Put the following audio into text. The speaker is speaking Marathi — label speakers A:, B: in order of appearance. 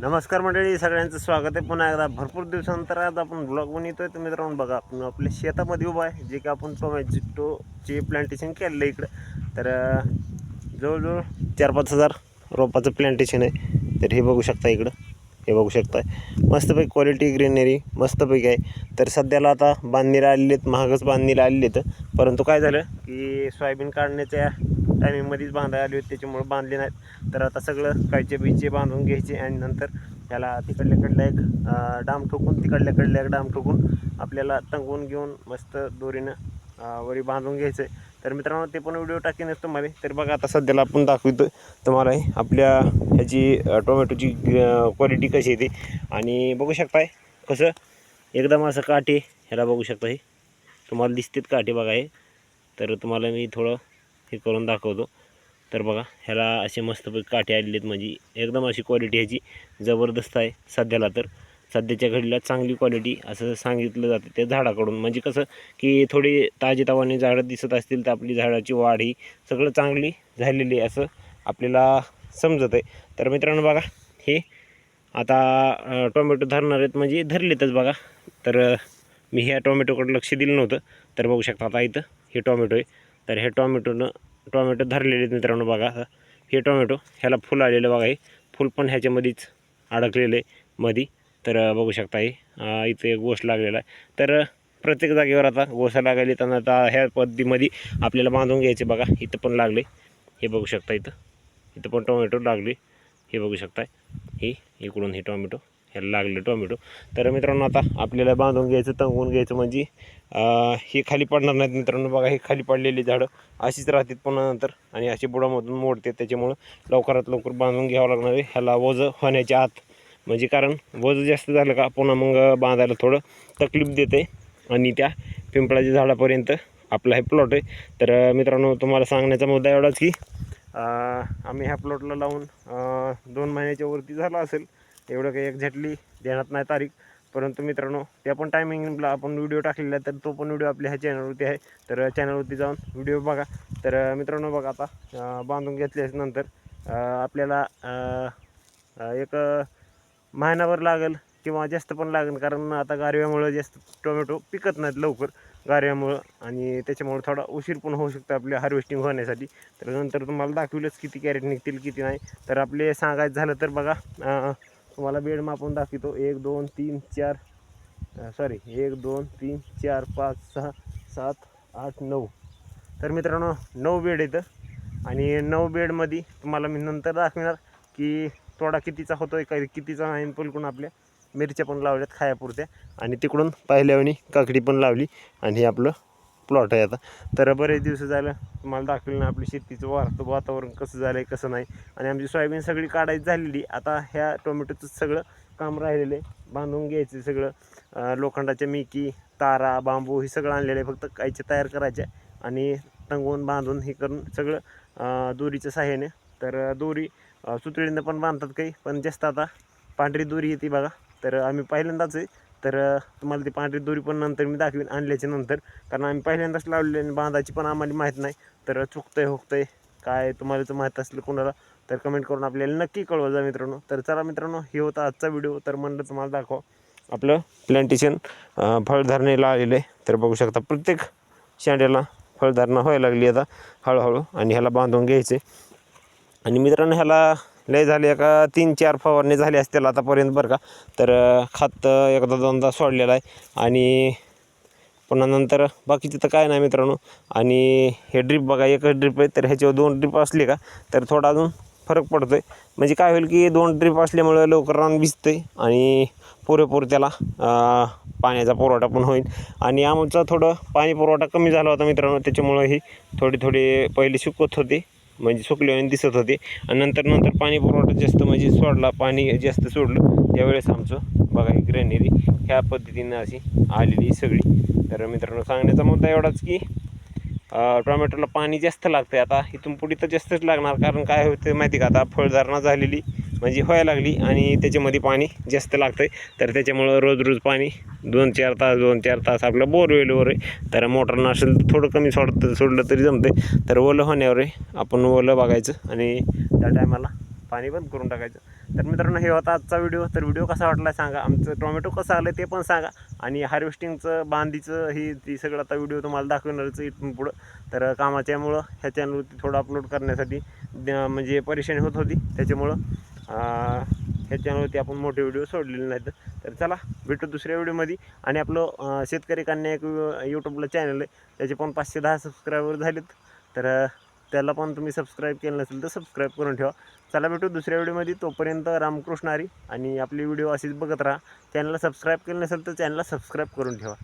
A: नमस्कार मंडळी सगळ्यांचं स्वागत आहे. पुन्हा एकदा भरपूर दिवसानंतर आज आपण ब्लॉग आहे तुम्ही मित्रांनो बघा आपण आपल्या शेतामध्ये उभा आहे. जे की आपण टोमॅटोचे प्लांटेशन केलेलं आहे इकडं. तर जवळजवळ चार पाच हजार रोपाचं प्लांटेशन आहे. तर हे बघू शकता इकडं. हे बघू शकता. मस्तपैकी क्वालिटी ग्रीनरी मस्तपैकी आहे. तर सध्याला आता बांधणीला आलेले आहेत महागच बांधणीला आलेले आहेत. परंतु काय झालं की सोयाबीन काढण्याच्या टायमिंगमध्येच बांधायला आले होते त्याच्यामुळे बांधले नाहीत. तर आता सगळं कायचे बीचे बांधून घ्यायचे आणि नंतर त्याला तिकडल्याकडल्या एक डाम ठोकून तिकडल्याकडल्या एक डाम ठोकून आपल्याला तंगवून घेऊन मस्त दोरीनं वरी बांधून घ्यायचं आहे. तर मित्रांनो ते पण व्हिडिओ टाकेन तुम्हाला. तर बघा आता सध्याला आपण दाखवतो तुम्हाला हे आपल्या ह्याची टोमॅटोची क्वालिटी कशी येते आणि बघू शकताय कसं एकदम असं काटे ह्याला बघू शकता हे तुम्हाला दिसतेत काटे बघा हे. तर तुम्हाला मी थोडं हे करून दाखवतो. तर बघा ह्याला असे मस्तपैकी काठे आलेले आहेत म्हणजे एकदम अशी क्वालिटी ह्याची. जबरदस्त आहे सध्याला तर. सध्याच्या घडीला चांगली क्वालिटी असं सांगितलं जातं त्या झाडाकडून. म्हणजे कसं की थोडी ताजेतवाने झाडं दिसत असतील तर आपली झाडाची वाढ ही सगळं चांगली झालेली आहे असं आपल्याला समजत आहे. तर मित्रांनो बघा हे आता टोमॅटो धरणार आहेत. म्हणजे धरलेतच बघा. तर मी ह्या टोमॅटोकडे लक्ष दिलं नव्हतं. तर बघू शकता आता इथं हे टोमॅटो आहे. तर हे टॉमॅटोनं टोमॅटो धरलेले आहेत मित्रांनो बघा. हे टोमॅटो ह्याला फुल आलेलं बघा हे. फुल पण ह्याच्यामध्येच अडकलेलं आहे मधी. तर बघू शकता हे. इथे इथं एक लागलेला आहे. तर प्रत्येक जागेवर आता गोसा लागायला त्यांना आता ह्या पद्धतीमध्ये आपल्याला बांधून घ्यायचे बघा. इथं पण लागले. हे बघू शकता इथं. इथं पण टोमॅटो लागले. हे बघू शकताय हे इकडून हे टोमॅटो. ह्याला लागले टोमॅटो. तर मित्रांनो आता आपल्याला बांधून घ्यायचं तंगवून घ्यायचं म्हणजे हे खाली पडणार नाहीत मित्रांनो. बघा हे खाली पडलेली झाडं अशीच राहतात पुन्हा नंतर. आणि अशी बुडामधून मोडते त्याच्यामुळं लवकरात लवकर बांधून घ्यावं लागणार आहे. ह्याला वजं होण्याच्या आत. म्हणजे कारण वजं जास्त झालं का पुन्हा मग बांधायला थोडं तकलीफ देते. आणि त्या पिंपळाच्या झाडापर्यंत आपला हे प्लॉट आहे. तर मित्रांनो तुम्हाला सांगण्याचा मुद्दा एवढाच की आम्ही ह्या प्लॉटला लावून दोन महिन्याच्या वरती झाला असेल. एवढं काही एक्झॅक्टली देण्यात नाही तारीख. परंतु मित्रांनो त्या पण टायमिंगला आपण व्हिडिओ टाकलेला आहे तर तो पण व्हिडिओ आपल्या ह्या चॅनलवरती आहे. तर चॅनलवरती जाऊन व्हिडिओ बघा. तर मित्रांनो बघा आता बांधून घेतल्यानंतर आपल्याला एक महिनाभर लागेल किंवा जास्त पण लागेल कारण आता गारव्यामुळं जास्त टोमॅटो पिकत नाहीत लवकर. गारव्यामुळं आणि त्याच्यामुळं थोडा उशीर पण होऊ शकतो आपल्या हार्वेस्टिंग होण्यासाठी. तर नंतर तुम्हाला दाखवलंच किती कॅरेट निघतील किती नाही. तर आपले सांगायचं झालं तर बघा तुम्हाला बेड मापून दाखवतो. एक दोन तीन चार सॉरी एक दोन तीन चार पाच सहा सात आठ नऊ. तर मित्रांनो नऊ बेड येतं आणि नऊ बेडमध्ये तुम्हाला मी नंतर दाखवणार की तोडा कितीचा होतोय काही कितीचा नाही पलकून आपल्या मिरच्या पण लावल्यात खायापुरत्या. आणि तिकडून पाहिल्यावानी काकडी पण लावली आणि हे आपलं प्लॉट आहे आता. तर बरेच दिवस झालं तुम्हाला दाखवलं ना आपली शेतीचं वारतं वातावरण कसं झालं आहे कसं नाही. आणि आमची सोयाबीन सगळी काढायची झालेली. आता ह्या टोमॅटोचं सगळं काम राहिलेलं आहे. बांधून घ्यायचं सगळं. लोखंडाच्या मिकी तारा बांबू हे सगळं आणलेलं आहे. फक्त कायचे तयार करायचे आणि टंगवून बांधून हे करून सगळं दोरीच्या सहाय्याने. तर दोरी सुतळीनं पण बांधतात काही पण जास्त आता पांढरी दोरी येते बघा. तर आम्ही पहिल्यांदाच आहे तर तुम्हाला ती पांढरी दोरी पण नंतर मी दाखवीन आणल्याच्या नंतर. कारण आम्ही पहिल्यांदाच लावलेली आणि बांधायची पण आम्हाला माहीत नाही. तर चुकतंय होकतंय काय तुम्हाला जर माहीत असलं कोणाला तर कमेंट करून आपल्याला नक्की कळवा जा मित्रांनो. तर चला मित्रांनो हे होता आजचा व्हिडिओ तर म्हणलं तुम्हाला दाखवा आपलं प्लांटेशन फळधारणेला आलेलं. आहे तर बघू शकता प्रत्येक शेंड्याला फळधारणा व्हायला लागली आता हळूहळू. आणि ह्याला बांधून घ्यायचे. आणि मित्रांनो ह्याला लय झाले का तीन चार फवारणी झाली असतील आतापर्यंत बरं का. तर अं, खत एकदा दोनदा सोडलेला आहे. आणि पुन्हा नंतर बाकीचे तर काय नाही मित्रांनो. आणि हे ड्रीप बघा एकच ड्रीप आहे तर ह्याच्यावर दोन ड्रीप असले का तर थोडा अजून फरक पडतो आहे म्हणजे काय होईल की दोन ड्रीप असल्यामुळं लवकर रान भिजते आणि पुरेपूर त्याला पाण्याचा पुरवठा पण होईल. आणि आमचा थोडं पाणी पुरवठा कमी झाला होता मित्रांनो त्याच्यामुळं ही थोडी थोडी पहिले सुकत होते. म्हणजे सुकले दिसत होते. आणि नंतर नंतर पाणी पुरवठा जास्त म्हणजे सोडला पाणी जास्त सोडलं. त्यावेळेस आमचं बघा ही ग्रेनरी ह्या पद्धतीनं अशी आलेली सगळी. तर मित्रांनो सांगण्याचा मुद्दा एवढाच की टोमॅटोला पाणी जास्त लागतं आता इथून पुढे तर जास्तच लागणार. कारण काय होतं माहिती का? आता फळधारणा झालेली. म्हणजे व्हायला लागली आणि त्याच्यामध्ये पाणी जास्त लागतं आहे तर त्याच्यामुळं रोज रोज पाणी दोन चार तास दोन चार तास आपलं बोरवेलवर आहे. तर मोटर नसेल तर थोडं कमी सोडतं सोडलं तरी जमतं तर ओलं होण्यावर आहे. आपण ओलं बघायचं आणि त्या टायमाला पाणी बंद करून टाकायचं. तर मित्रांनो हे होता आजचा व्हिडिओ. तर व्हिडिओ कसा वाटला सांगा. आमचं टोमॅटो कसं आलं ते पण सांगा. आणि हार्वेस्टिंगचं बांधीचं हे ती सगळं आता व्हिडिओ तुम्हाला दाखवणारच इथून पुढं. तर कामाच्यामुळं ह्या चॅनलवरती थोडं अपलोड करण्यासाठी म्हणजे परेशानी होत होती त्याच्यामुळं ह्याच्यावरती आपण मोठे व्हिडिओ सोडलेले नाहीत. तर चला भेटू दुसऱ्या व्हिडिओमध्ये. आणि आपलं शेतकरी कन्या एक यूट्यूबला चॅनल आहे. त्याचे पण पाचशे दहा सबस्क्रायबर झालेत. तर त्याला पण तुम्ही सबस्क्राईब केलं नसेल तर सबस्क्राईब करून ठेवा. चला भेटू दुसऱ्या व्हिडिओमध्ये. तोपर्यंत रामकृष्ण हरी. आणि आपली व्हिडिओ अशीच बघत राहा. चॅनलला सबस्क्राईब केलं नसेल तर चॅनलला सबस्क्राईब करून ठेवा.